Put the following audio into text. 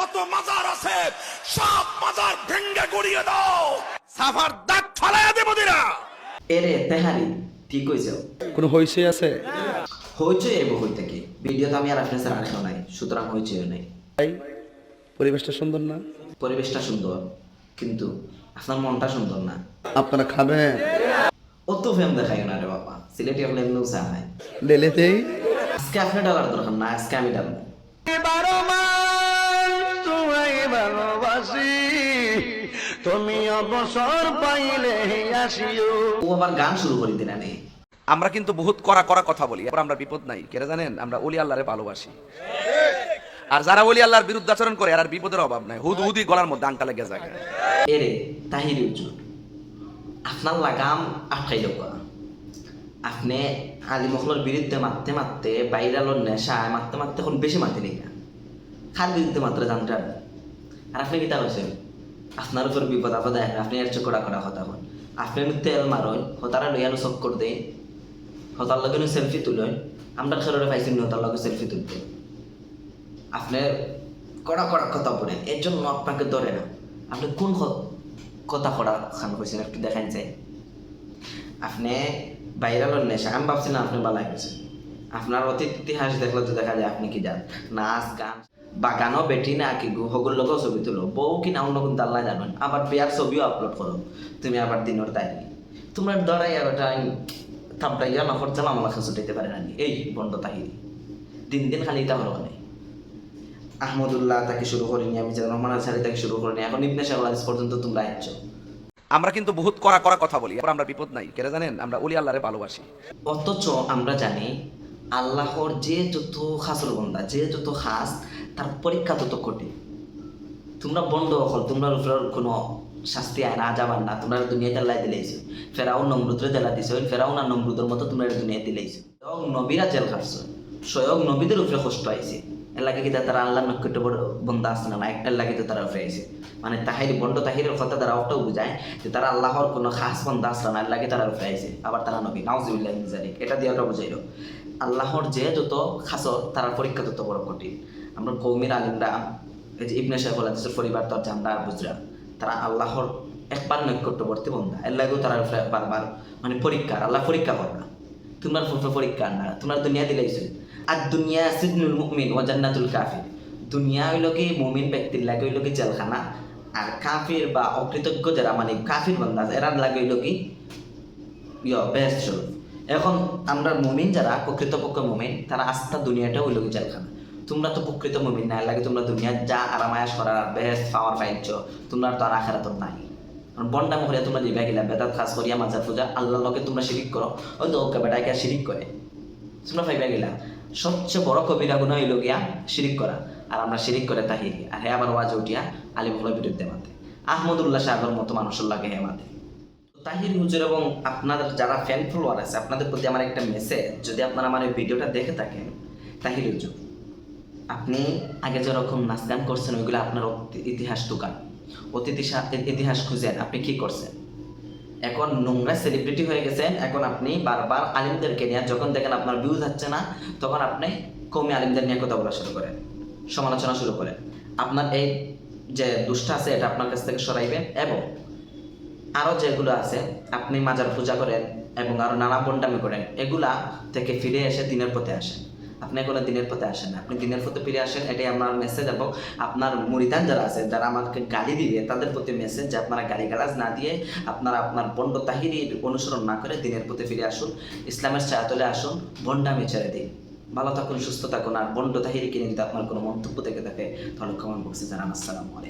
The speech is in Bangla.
যত মাজার আছে সব মাজার ভেঙ্গে গড়িয়ে দাও। সাফার দাঁত ফালাইয়া দেব দিনা এরে তেহারি ঠিক হয়েছে কোনো হইসই আছে? হয়েছে এবো হইতে কি ভিডিও তো আমি আর আপনার স্যার আনেও নাই সুতরাং হয়েছে নাই। তাই পরিবেশটা সুন্দর না? পরিবেশটা সুন্দর কিন্তু আপনার মনটা সুন্দর না। আপনারা খাবেন? অত ফেম দেখাই না রে বাবা সিলেটি হলে এমনিও চা হয় লেলেতেই আজকে আপনার ডালার দরকার না আজকে আমি ডালবো। তুমি অবসর পাইলে আসিও। ও আবার গান শুরু করে দিলেন নেই আমরা কিন্তু বহুত কড়া কড়া কথা বলি এবার আমরা বিপদ নাই। কেন জানেন? আমরা অলি আল্লাহরে ভালোবাসি। আর যারা অলি আল্লাহর বিরুদ্ধাচরণ করে আর বিপদের অভাব নাই। হুদ হুদি গলার মধ্যে আংটা লেগে যায় এরে তাহিরি আপনার লাগাম আটকাই লোক আপনি আলিমখলোর বিরুদ্ধে মারতে মারতে বাইরালোর নেশায় মারতে মারতে এখন বেশি মারতে নেই না খার বিরুদ্ধে মাত্র জানতে আর আপনি কিতা হয়েছেন আপনার উপর বিপদ আপদ আয় আপনি এর কড়া কড়া কথা হন আপনি তেল মারন হতারা লইয়ানো চক্কর দেয় হতার লগে সেলফি তুলন আমরা খেলোরে পাইছি হতার লগে সেলফি তুলতে। আপনি কড়া কড়া কথা বলেন এর জন্য আপনাকে ধরে না। আপনি কোন কথা কড়া খান কইছেন একটু দেখান চাই। আপনি বাইরালোর নেশা, আমি ভাবছিলাম আপনি বালাই গেছেন আপনার অতীত ইতিহাস দেখলে তো দেখা যায় আপনি কি যান নাচ গান বাগানও বেটি না কি গো হগুর লোকও ছবি তুলো। বউ কি না অন্য কোন দাল্লা জানেন। আবার বিয়ার ছবিও আপলোড করো। তুমি আবার দিনের তাই তোমার ডরাই আর ওটা থাপড়াইয়া নফর চালা আমার কাছে ছুটাইতে পারে না এই বন্ধ তাহিরি। দিন দিন খালি এটা হলো মানে আহমদুল্লাহ তাকে শুরু করিনি আমি রহমান আনসারি তাকে শুরু করিনি। এখন ইবনে শাহুল হাদিস পর্যন্ত তোমরা আসছো আমরা কিন্তু বহুত কড়া কড়া কথা বলি আমরা বিপদ নাই। কেন জানেন? আমরা অলি আল্লাহরে ভালোবাসি। অথচ আমরা জানি আল্লাহর যে যত খাসর বন্দা যে যত খাস, তার পরীক্ষা তত কঠিন। তোমরা বন্ধ হল তোমরা উপর কোনো শাস্তি আয় না যাবার না, তোমরা দুনিয়া দেলাই দিলেইছো। ফেরাও নমরুদ্রে দেলা দিছো ফেরাও না নমরুদের মতো তোমরা দুনিয়া দিলেইছো। নবীরা জেল খাটছো, স্বয়ং নবীদের উপরে কষ্ট আইছে। এর লাগে কি তারা আল্লাহ নক্ষত্র বন্ধা আসছে না? এর লাগে তো তারা আইছে মানে তাহিরি বন্ড তাহিরের কথা তারা ওটাও বুঝায় যে তারা আল্লাহর কোনো খাস বন্ধা আসছে না লাগে তারা আইছে আবার তারা নবী, নাউজুবিল্লাহ মিন জালিক এটা দিয়ে ওটা বুঝাইলো। আল্লাহর যে যত খাসর তার পরীক্ষা তত বড় কঠিন। আমরা কৌমির আলিমরা, এই যে ইবনে শাহুল হাদিসের পরিবার তো জানরা আর বুঝরা তারা আল্লাহর একবার নৈকট্যবর্তী বন্ধা। এর লাগেও তারা বারবার মানে পরীক্ষা আল্লাহ পরীক্ষা করে না। তোমার পরীক্ষা না, তোমার দুনিয়া দিলাইছে আর দুনিয়া সিদনুল মুমিন ও জান্নাতুল কাফির। দুনিয়া হইল কি মুমিন ব্যক্তির লাগে হইল কি জেলখানা। আর কাফির বা অকৃতজ্ঞ যারা মানে কাফির আছে, এরা লাগে হইল কি বেস্ট এখন আমরা মুমিন যারা প্রকৃতপক্ষ মুমিন তারা আস্থা দুনিয়াটা হইল কি জেলখানা। তোমরা তো প্রকৃত মুমিন না লাগে তোমরা দুনিয়া যা আরামায়াস করার বেস্ট পাওয়ার পাইছ তোমরা তো আর আখারাত নাই। বন্ডাম করিয়া তোমরা জিবা গেলা বেদাত খাস করিয়া মাজার পূজা আল্লাহর লগে তোমরা শিরিক করো। ওই তো ওকে বেটাকে শিরিক করে। তোমরা পাইবা গেলা। সবচেয়ে বড় কবিরা গুণ হইল গিয়া শিরিক করা। আর আমরা শিরিক করে তাহিরি। আর হ্যাঁ আবার ওয়াজ উঠিয়া আলী মোগলের বিরুদ্ধে মাতে। আহমদুল্লাহ সাগর মতো মানুষের লাগে হে মাতে। তাহির হুজুর এবং আপনাদের যারা ফ্যান ফলোয়ার আছে, আপনাদের প্রতি আমার একটা মেসেজ যদি আপনারা আমার এই ভিডিওটা দেখে থাকেন, তাহির হুজুর, আপনি আগে যেরকম নাচ গান করছেন, ওইগুলো আপনার ইতিহাস দোকান ইসা- ইতিহাস খুঁজেন, আপনি কি করছেন? এখন নোংরা সেলিব্রিটি হয়ে গেছেন, এখন আপনি বারবার আলিমদেরকে নিয়ে, যখন দেখেন আপনার ভিউজ হচ্ছে না, তখন আপনি কমে আলিমদের নিয়ে কথা বলা শুরু করেন, সমালোচনা শুরু করেন। আপনার এই যে দুষ্টা আছে, এটা আপনার কাছ থেকে সরাইবেন এবং আরও যেগুলো আছে, আপনি মাজার পূজা করেন এবং আরও নানা বন্ডামি করেন, এগুলা থেকে ফিরে এসে দিনের পথে আসেন। আপনি কোনো দিনের পথে আসেন আপনি দিনের পথে ফিরে আসেন, এটাই আমার মেসেজ এবং আপনার মরিদান যারা আছে যারা আমাকে গালি দিবে, তাদের প্রতি মেসেজ যে আপনারা গালি গালাজ না দিয়ে আপনারা আপনার বন্ড তাহিরির অনুসরণ না করে দিনের পথে ফিরে আসুন, ইসলামের ছায়াতলে আসুন, বন্ডামি ছেড়ে দিন। ভালো থাকুন, সুস্থ থাকুন, আর বন্ড তাহিরি কিনে যদি আপনার কোনো মন্তব্য থেকে থাকে তাহলে কমেন্ট বক্সে জানান, আসসালামু আলাইকুম।